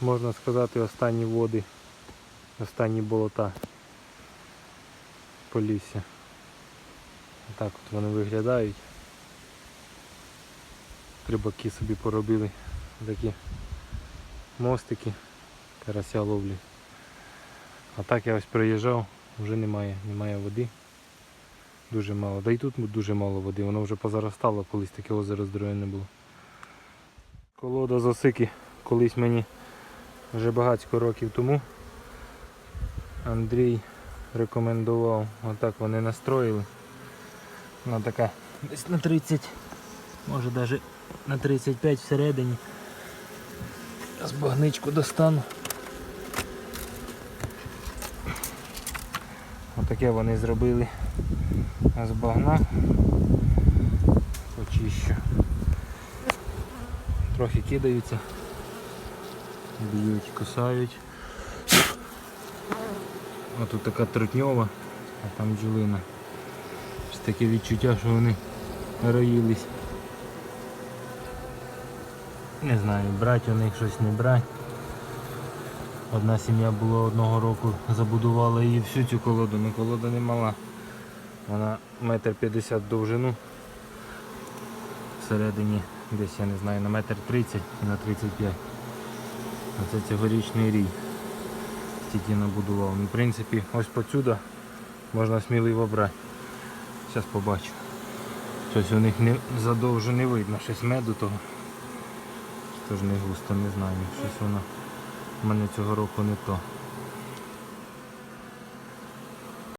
можна сказати, останні води, останні болота Полісся. Так от вони виглядають. Рибаки собі поробили такі мостики карася ловлі. А так я ось приїжджав, вже немає, немає води. Дуже мало. Да і тут дуже мало води, воно вже позаростало, колись таке озеро здоровенне було. Колода з осики колись мені вже багатько років тому. Андрій рекомендував, отак вони настроїли. Вона така десь на 30, може навіть на 35 всередині. Зараз багничку достану. Отаке вони зробили з багна. Почищу. Трохи кидаються, б'ють, кусають. А тут така трутньова, а там бджолина. Ось таке відчуття, що вони роїлись. Не знаю, брати у них щось не брати. Одна сім'я була одного року, забудувала її всю цю колоду, але колода не мала. Вона метр п'ятдесят довжину. Всередині десь я не знаю на метр тридцять і на 35. Оце цьогорічний рій. Тільки набудував. Ну, в принципі, ось посюди можна сміливо брати. Зараз побачу. Щось у них не задовжу не видно, щось меду того. Тож не густо, не знаю. Щось воно в мене цього року не то.